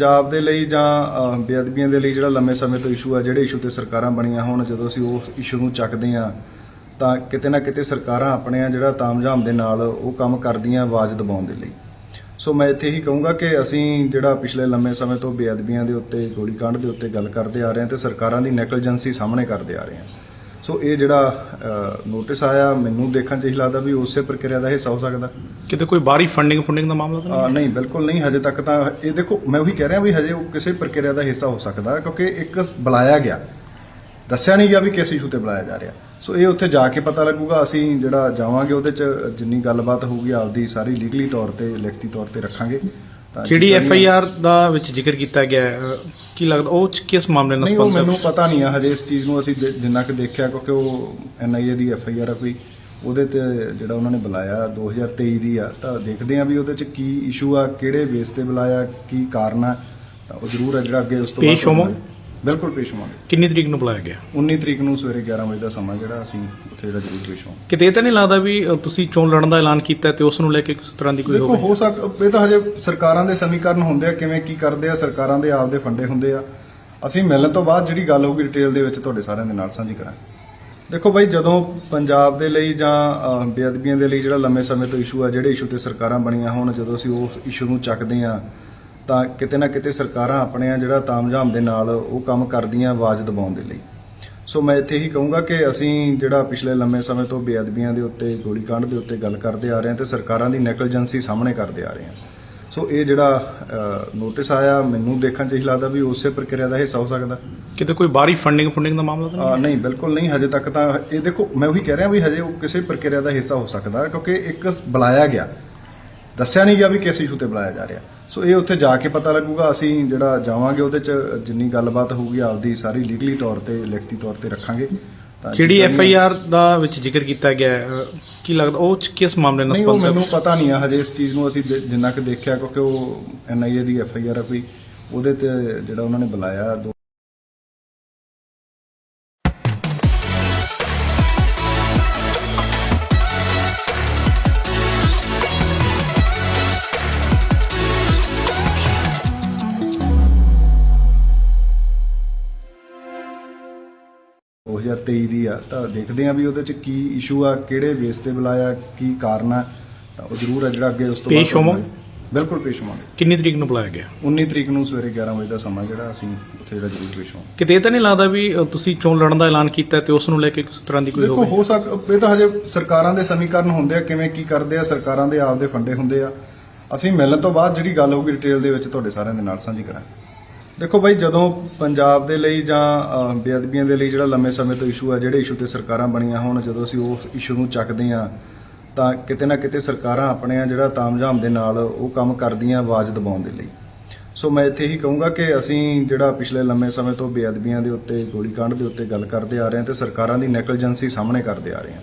ਪੰਜਾਬ ਦੇ ਲਈ ਜਾਂ ਅਹ, ਬੇਅਦਬੀਆਂ ਦੇ ਲਈ ਜਿਹੜਾ ਲੰਮੇ ਸਮੇਂ ਤੋਂ ਇਸ਼ੂ ਆ ਜਿਹੜੇ ਇਸ਼ੂ ਤੇ ਸਰਕਾਰਾਂ ਬਣੀਆਂ ਹੋਣ ਜਦੋਂ ਅਸੀਂ ਉਸ ਇਸ਼ੂ ਨੂੰ ਚੱਕਦੇ ਆ ਤਾਂ ਕਿਤੇ ਨਾ ਕਿਤੇ ਸਰਕਾਰਾਂ ਆਪਣੇ ਆ ਜਿਹੜਾ ਤਾਮਝਾਮ ਦੇ ਨਾਲ ਉਹ ਕੰਮ ਕਰਦੀਆਂ ਆਵਾਜ਼ ਦਬਾਉਣ ਦੇ ਲਈ। ਸੋ ਮੈਂ ਇੱਥੇ ਹੀ ਕਹੂੰਗਾ ਕਿ ਅਸੀਂ ਜਿਹੜਾ ਪਿਛਲੇ ਲੰਮੇ ਸਮੇਂ ਤੋਂ ਬੇਅਦਬੀਆਂ ਦੇ ਉੱਤੇ ਗੋਲੀकांड ਦੇ ਉੱਤੇ ਗੱਲ ਕਰਦੇ ਆ ਰਹੇ ਹਾਂ ਤੇ ਸਰਕਾਰਾਂ ਦੀ ਨੈਗਲੀਜੈਂਸੀ ਸਾਹਮਣੇ ਕਰਦੇ ਆ ਰਹੇ ਹਾਂ। ਸੋ ਇਹ ਜਿਹੜਾ ਨੋਟਿਸ ਆਇਆ ਮੈਨੂੰ ਦੇਖਣ 'ਚ ਹੀ ਲੱਗਦਾ ਵੀ ਉਸੇ ਪ੍ਰਕਿਰਿਆ ਦਾ ਹਿੱਸਾ ਹੋ ਸਕਦਾ। ਕਿਤੇ ਕੋਈ ਬਾਹਰੀ ਫੰਡਿੰਗ ਫੰਡਿੰਗ ਦਾ ਮਾਮਲਾ ਤਾਂ ਆ, ਨਹੀਂ? ਬਿਲਕੁਲ ਨਹੀਂ ਹਜੇ ਤੱਕ ਤਾਂ ਇਹ ਦੇਖੋ ਮੈਂ ਉਹੀ ਕਹਿ ਰਿਹਾ ਵੀ ਹਜੇ ਉਹ ਕਿਸੇ ਪ੍ਰਕਿਰਿਆ ਦਾ ਹਿੱਸਾ ਹੋ ਸਕਦਾ ਕਿਉਂਕਿ ਇੱਕ ਬੁਲਾਇਆ ਗਿਆ। ਦੱਸਿਆ ਨਹੀਂ ਗਿਆ ਵੀ ਕਿਸ ਇਸ਼ੂ ਤੇ ਬੁਲਾਇਆ ਜਾ ਰਿਹਾ। ਸੋ ਇਹ ਉੱਥੇ ਜਾ ਕੇ ਪਤਾ ਲੱਗੂਗਾ ਅਸੀਂ ਜਿਹੜਾ ਜਾਵਾਂਗੇ ਉਹਦੇ ਚ ਜਿੰਨੀ ਗੱਲਬਾਤ ਹੋਊਗੀ ਆਪਦੀ ਸਾਰੀ ਲੀਗਲੀ ਤੌਰ ਤੇ ਲਿਖਤੀ ਤੌਰ ਤੇ ਰੱਖਾਂਗੇ। ਤਾਂ ਜਿਹੜੀ ਐਫ ਆਈ ਆਰ ਦਾ ਵਿੱਚ ਜ਼ਿਕਰ ਕੀਤਾ ਗਿਆ ਹੈ, ਅਹ, ਕੀ ਲੱਗਦਾ ਉਹ ਚ ਕਿਸ ਮਾਮਲੇ ਨਾਲ ਨਹੀਂ ਉਹ ਸੰਬੰਧਿਤ? ਮੈਨੂੰ ਪਤਾ ਨਹੀਂ ਆ ਹਜੇ ਇਸ ਚੀਜ਼ ਨੂੰ ਅਸੀਂ ਦੇ- ਜਿੰਨਾ ਕਿ ਦੇਖਿਆ ਕਿਉਂਕਿ ਉਹ ਐਨ ਆਈ ਏ ਦੀ ਐਫ ਆਈ ਆਰ ਆ ਕੋਈ। ਉਹਦੇ ਤੇ ਜਿਹੜਾ ਉਹਨਾਂ ਨੇ ਬੁਲਾਇਆ 2023 ਦੀ ਆ ਤਾਂ ਦੇਖਦੇ ਆ ਵੀ ਉਹਦੇ ਚ ਕੀ ਇਸ਼ੂ ਆ ਕਿਹੜੇ ਬੇਸ ਤੇ ਬੁਲਾਇਆ ਕੀ ਕਾਰਨ ਆ। ਤਾਂ ਉਹ ਜ਼ਰੂਰ ਆ ਜਿਹੜਾ ਅੱਗੇ ਉਸ ਤੋਂ ਪੇਸ਼ ਹੋਵੋ? ਬਿਲਕੁਲ ਪੇਸ਼ ਹੋਵਾਂਗੇ। ਕਿੰਨੀ ਤਰੀਕ ਨੂੰ ਬੁਲਾਇਆ ਗਿਆ? 19 ਤਰੀਕ ਨੂੰ ਸਵੇਰੇ 11 ਵਜੇ ਦਾ ਸਮਾਂ ਜਿਹੜਾ ਅਸੀਂ ਉੱਥੇ ਜਿਹੜਾ ਜ਼ਰੂਰ ਪੇਸ਼ ਹੋਵਾਂਗੇ। ਕਿਤੇ ਇਹ ਤਾਂ ਨਹੀਂ ਲੱਗਦਾ ਵੀ ਤੁਸੀਂ ਚੋਣ ਲੜਨ ਦਾ ਐਲਾਨ ਕੀਤਾ ਹੈ ਤੇ ਉਸ ਨੂੰ ਲੈ ਕੇ ਕਿਸ ਤਰ੍ਹਾਂ ਦੀ ਕੋਈ ਦੇਖੋ ਹੋਵੇ? ਹੋ ਸਕ ਇਹ ਤਾਂ ਹਜੇ ਸਰਕਾਰਾਂ ਦੇ ਸਮੀਕਰਨ ਹੁੰਦੇ ਆ ਕਿਵੇਂ ਕੀ ਕਰਦੇ ਆ ਸਰਕਾਰਾਂ ਦੇ ਆਪਦੇ ਫੰਡੇ ਹੁੰਦੇ ਆ। ਅਸੀਂ ਮਿਲਣ ਤੋਂ ਬਾਅਦ ਜਿਹੜੀ ਗੱਲ ਹੋਊਗੀ ਡਿਟੇਲ ਦੇ ਵਿੱਚ ਤੁਹਾਡੇ ਸਾਰਿਆਂ ਦੇ ਨਾਲ ਸਾਂਝੀ ਕਰਾਂਗੇ। ਦੇਖੋ ਭਾਈ ਜਦੋਂ ਪੰਜਾਬ ਦੇ ਲਈ ਜਾਂ ਅਹ, ਬੇਅਦਬੀਆਂ ਦੇ ਲਈ ਜਿਹੜਾ ਲੰਮੇ ਸਮੇਂ ਤੋਂ ਇਸ਼ੂ ਆ ਜਿਹੜੇ ਇਸ਼ੂ ਤੇ ਸਰਕਾਰਾਂ ਬਣੀਆਂ ਹੋਣ ਜਦੋਂ ਅਸੀਂ ਉਸ ਇਸ਼ੂ ਨੂੰ ਚੱਕਦੇ ਆ ਤਾਂ ਕਿਤੇ ਨਾ ਕਿਤੇ ਸਰਕਾਰਾਂ ਆਪਣੇ ਆ ਜਿਹੜਾ ਤਾਮਝਾਮ ਦੇ ਨਾਲ ਉਹ ਕੰਮ ਕਰਦੀਆਂ ਆਵਾਜ਼ ਦਬਾਉਣ ਦੇ ਲਈ। ਸੋ ਮੈਂ ਇੱਥੇ ਹੀ ਕਹੂੰਗਾ ਕਿ ਅਸੀਂ ਜਿਹੜਾ ਪਿਛਲੇ ਲੰਮੇ ਸਮੇਂ ਤੋਂ ਬੇਅਦਬੀਆਂ ਦੇ ਉੱਤੇ ਗੋਲੀकांड ਦੇ ਉੱਤੇ ਗੱਲ ਕਰਦੇ ਆ ਰਹੇ ਹਾਂ ਤੇ ਸਰਕਾਰਾਂ ਦੀ ਨੈਗਲੀਜੈਂਸੀ ਸਾਹਮਣੇ ਕਰਦੇ ਆ ਰਹੇ ਹਾਂ। ਸੋ ਇਹ ਜਿਹੜਾ ਨੋਟਿਸ ਆਇਆ ਮੈਨੂੰ ਦੇਖਣ 'ਚ ਹੀ ਲੱਗਦਾ ਵੀ ਉਸੇ ਪ੍ਰਕਿਰਿਆ ਦਾ ਹਿੱਸਾ ਹੋ ਸਕਦਾ। ਕਿਤੇ ਕੋਈ ਬਾਹਰੀ ਫੰਡਿੰਗ ਫੰਡਿੰਗ ਦਾ ਮਾਮਲਾ ਤਾਂ ਨਹੀਂ ਬਿਲਕੁਲ ਨਹੀਂ ਹਜੇ ਤੱਕ ਤਾਂ ਇਹ ਦੇਖੋ ਮੈਂ ਉਹੀ ਕਹਿ ਰਿਹਾ ਵੀ ਹਜੇ ਉਹ ਕਿਸੇ ਪ੍ਰਕਿਰਿਆ ਦਾ ਹਿੱਸਾ ਹੋ ਸਕਦਾ ਕਿਉਂਕਿ ਇੱਕ ਬੁਲਾਇਆ ਗਿਆ। ਦੱਸਿਆ ਨਹੀਂ ਗਿਆ ਵੀ ਕਿਸ ਇਸ਼ੂ ਤੇ ਬੁਲਾਇਆ ਜਾ ਰਿਹਾ। ਸੋ ਇਹ ਉੱਥੇ ਜਾ ਕੇ ਪਤਾ ਲੱਗੂਗਾ ਅਸੀਂ ਜਿਹੜਾ ਜਾਵਾਂਗੇ ਉਹਦੇ ਚ ਜਿੰਨੀ ਗੱਲਬਾਤ ਹੋਊਗੀ ਆਪਦੀ ਸਾਰੀ ਲੀਗਲੀ ਤੌਰ ਤੇ ਲਿਖਤੀ ਤੌਰ ਤੇ ਰੱਖਾਂਗੇ। ਤਾਂ ਜਿਹੜੀ ਐਫ ਆਈ ਆਰ ਦਾ ਵਿੱਚ ਜ਼ਿਕਰ ਕੀਤਾ ਗਿਆ ਹੈ, ਅਹ, ਕੀ ਲੱਗਦਾ ਉਹ ਚ ਕਿਸ ਮਾਮਲੇ ਨਾਲ ਨਹੀਂ ਉਹ ਸੰਬੰਧਿਤ? ਮੈਨੂੰ ਪਤਾ ਨਹੀਂ ਆ ਹਜੇ ਇਸ ਚੀਜ਼ ਨੂੰ ਅਸੀਂ ਦੇ- ਜਿੰਨਾ ਕਿ ਦੇਖਿਆ ਕਿਉਂਕਿ ਉਹ ਐਨ ਆਈ ਏ ਦੀ ਐਫ ਆਈ ਆਰ ਆ ਕੋਈ ਉਹਦੇ ਤੇ ਜਿਹੜਾ ਉਹਨਾਂ ਨੇ ਬੁਲਾਇਆ ਦੋ 2023 ਦੀ ਆ ਤਾਂ ਦੇਖਦੇ ਆ ਵੀ ਉਹਦੇ ਚ ਕੀ ਇਸ਼ੂ ਆ ਕਿਹੜੇ ਬੇਸ ਤੇ ਬੁਲਾਇਆ ਕੀ ਕਾਰਨ ਆ ਤਾਂ ਉਹ ਜ਼ਰੂਰ ਆ ਜਿਹੜਾ ਅੱਗੇ ਉਸ ਤੋਂ ਪੇਸ਼ ਹੋਵੋ? ਬਿਲਕੁਲ ਪੇਸ਼ ਹੋਵਾਂਗੇ। ਕਿੰਨੀ ਤਰੀਕ ਨੂੰ ਬੁਲਾਇਆ ਗਿਆ? 19 ਤਰੀਕ ਨੂੰ ਸਵੇਰੇ 11 ਵਜੇ ਦਾ ਸਮਾਂ ਜਿਹੜਾ ਅਸੀਂ ਉੱਥੇ ਜਿਹੜਾ ਜ਼ਰੂਰ ਪੇਸ਼ ਹੋਵਾਂਗੇ। ਕਿਤੇ ਇਹ ਤਾਂ ਨਹੀਂ ਲੱਗਦਾ ਵੀ ਤੁਸੀਂ ਚੋਣ ਲੜਨ ਦਾ ਐਲਾਨ ਕੀਤਾ ਹੈ ਤੇ ਉਸ ਨੂੰ ਲੈ ਕੇ ਕਿਸ ਤਰ੍ਹਾਂ ਦੀ ਕੋਈ ਦੇਖੋ ਹੋਵੇ? ਹੋ ਸਕ ਇਹ ਤਾਂ ਹਜੇ ਸਰਕਾਰਾਂ ਦੇ ਸਮੀਕਰਨ ਹੁੰਦੇ ਆ ਕਿਵੇਂ ਕੀ ਕਰਦੇ ਆ ਸਰਕਾਰਾਂ ਦੇ ਆਪਦੇ ਫੰਡੇ ਹੁੰਦੇ ਆ। ਅਸੀਂ ਮਿਲਣ ਤੋਂ ਬਾਅਦ ਜਿਹੜੀ ਗੱਲ ਹੋਊਗੀ ਡਿਟੇਲ ਦੇ ਵਿੱਚ ਤੁਹਾਡੇ ਸਾਰਿਆਂ ਦੇ ਨਾਲ ਸਾਂਝੀ ਕਰਾਂਗੇ। ਦੇਖੋ ਭਾਈ ਜਦੋਂ ਪੰਜਾਬ ਦੇ ਲਈ ਜਾਂ ਅਹ, ਬੇਅਦਬੀਆਂ ਦੇ ਲਈ ਜਿਹੜਾ ਲੰਮੇ ਸਮੇਂ ਤੋਂ ਇਸ਼ੂ ਆ ਜਿਹੜੇ ਇਸ਼ੂ ਤੇ ਸਰਕਾਰਾਂ ਬਣੀਆਂ ਹੋਣ ਜਦੋਂ ਅਸੀਂ ਉਸ ਇਸ਼ੂ ਨੂੰ ਚੱਕਦੇ ਹਾਂ ਤਾਂ ਕਿਤੇ ਨਾ ਕਿਤੇ ਸਰਕਾਰਾਂ ਆਪਣੇ ਆ ਜਿਹੜਾ ਤਾਮਝਾਮ ਦੇ ਨਾਲ ਉਹ ਕੰਮ ਕਰਦੀਆਂ ਆਵਾਜ਼ ਦਬਾਉਣ ਦੇ ਲਈ। ਸੋ ਮੈਂ ਇੱਥੇ ਹੀ ਕਹੂੰਗਾ ਕਿ ਅਸੀਂ ਜਿਹੜਾ ਪਿਛਲੇ ਲੰਮੇ ਸਮੇਂ ਤੋਂ ਬੇਅਦਬੀਆਂ ਦੇ ਉੱਤੇ ਗੋਲੀकांड ਦੇ ਉੱਤੇ ਗੱਲ ਕਰਦੇ ਆ ਰਹੇ ਹਾਂ ਤੇ ਸਰਕਾਰਾਂ ਦੀ ਨੈਗਲੀਜੈਂਸੀ ਸਾਹਮਣੇ ਕਰਦੇ ਆ ਰਹੇ ਹਾਂ।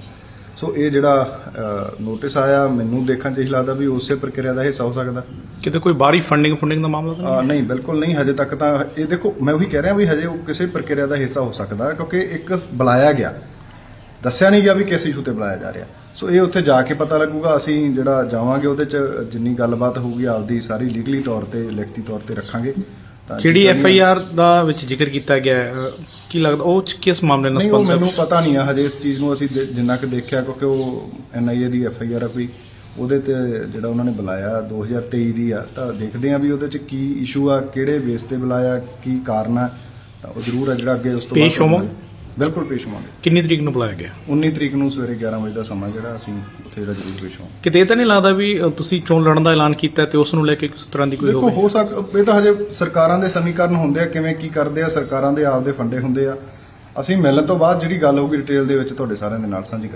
ਸੋ ਇਹ ਜਿਹੜਾ ਨੋਟਿਸ ਆਇਆ ਮੈਨੂੰ ਦੇਖਣ 'ਚ ਹੀ ਲੱਗਦਾ ਵੀ ਉਸੇ ਪ੍ਰਕਿਰਿਆ ਦਾ ਹਿੱਸਾ ਹੋ ਸਕਦਾ। ਕਿਤੇ ਕੋਈ ਬਾਹਰੀ ਫੰਡਿੰਗ ਫੰਡਿੰਗ ਦਾ ਮਾਮਲਾ ਤਾਂ ਆ, ਨਹੀਂ? ਬਿਲਕੁਲ ਨਹੀਂ ਹਜੇ ਤੱਕ ਤਾਂ ਇਹ ਦੇਖੋ ਮੈਂ ਉਹੀ ਕਹਿ ਰਿਹਾ ਵੀ ਹਜੇ ਉਹ ਕਿਸੇ ਪ੍ਰਕਿਰਿਆ ਦਾ ਹਿੱਸਾ ਹੋ ਸਕਦਾ ਕਿਉਂਕਿ ਇੱਕ ਬੁਲਾਇਆ ਗਿਆ। ਦੱਸਿਆ ਨਹੀਂ ਗਿਆ ਵੀ ਕਿਸ ਇਸ਼ੂ ਤੇ ਬੁਲਾਇਆ ਜਾ ਰਿਹਾ। ਸੋ ਇਹ ਉੱਥੇ ਜਾ ਕੇ ਪਤਾ ਲੱਗੂਗਾ ਅਸੀਂ ਜਿਹੜਾ ਜਾਵਾਂਗੇ ਉਹਦੇ ਚ ਜਿੰਨੀ ਗੱਲਬਾਤ ਹੋਊਗੀ ਆਪਦੀ ਸਾਰੀ ਲੀਗਲੀ ਤੌਰ ਤੇ ਲਿਖਤੀ ਤੌਰ ਤੇ ਰੱਖਾਂਗੇ। ਤਾਂ ਜਿਹੜੀ ਜਿੱਦਾਂ ਐਫ ਆਈ ਆਰ ਦਾ ਵਿੱਚ ਜ਼ਿਕਰ ਕੀਤਾ ਗਿਆ ਹੈ, ਅਹ, ਕੀ ਲੱਗਦਾ ਉਹ ਚ ਕਿਸ ਮਾਮਲੇ ਨਾਲ ਨਹੀਂ ਉਹ ਸੰਬੰਧਿਤ ਮੈਨੂੰ ਪਤਾ ਨਹੀਂ ਆ ਹਜੇ ਇਸ ਚੀਜ਼ ਨੂੰ ਅਸੀਂ ਦੇ- ਜਿੰਨਾ ਕਿ ਦੇਖਿਆ ਕਿਉਂਕਿ ਉਹ ਐਨ ਆਈ ਏ ਦੀ ਐਫ ਆਈ ਆਰ ਆ ਕੋਈ ਉਹਦੇ ਤੇ ਜਿਹੜਾ ਉਹਨਾਂ ਨੇ ਬੁਲਾਇਆ 2023 ਦੀ ਆ ਤਾਂ ਦੇਖਦੇ ਆ ਵੀ ਉਹਦੇ ਚ ਕੀ ਇਸ਼ੂ ਆ ਕਿਹੜੇ ਬੇਸ ਤੇ ਬੁਲਾਇਆ ਕੀ ਕਾਰਨ ਆ ਤਾਂ ਉਹ ਜ਼ਰੂਰ ਆ ਜਿਹੜਾ ਅੱਗੇ ਉਸ ਤੋਂ ਪੇਸ਼ ਹੋਵੋ? ਬਿਲਕੁਲ ਪੇਸ਼ ਹੋਵਾਂਗੇ। ਕਿੰਨੀ ਤਰੀਕ ਨੂੰ ਬੁਲਾਇਆ ਗਿਆ? 19 ਤਰੀਕ ਨੂੰ ਸਵੇਰੇ 11 ਵਜੇ ਦਾ ਸਮਾਂ ਜਿਹੜਾ ਅਸੀਂ ਉੱਥੇ ਜਿਹੜਾ ਜ਼ਰੂਰ ਪੇਸ਼ ਹੋਵਾਂਗੇ। ਕਿਤੇ ਇਹ ਤਾਂ ਨਹੀਂ ਲੱਗਦਾ ਵੀ ਤੁਸੀਂ ਚੋਣ ਲੜਨ ਦਾ ਐਲਾਨ ਕੀਤਾ ਹੈ ਤੇ ਉਸ ਨੂੰ ਲੈ ਕੇ ਕਿਸ ਤਰ੍ਹਾਂ ਦੀ ਕੋਈ ਦੇਖੋ ਹੋਵੇ? ਹੋ ਸਕ ਇਹ ਤਾਂ ਹਜੇ ਸਰਕਾਰਾਂ ਦੇ ਸਮੀਕਰਨ ਹੁੰਦੇ ਆ ਕਿਵੇਂ ਕੀ ਕਰਦੇ ਆ ਸਰਕਾਰਾਂ ਦੇ ਆਪਦੇ ਫੰਡੇ ਹੁੰਦੇ ਆ। ਅਸੀਂ ਮਿਲਣ ਤੋਂ ਬਾਅਦ ਜਿਹੜੀ ਗੱਲ ਹੋਊਗੀ ਡਿਟੇਲ ਦੇ ਵਿੱਚ ਤੁਹਾਡੇ ਸਾਰਿਆਂ ਦੇ ਨਾਲ ਸਾਂਝੀ ਕਰਾਂਗੇ।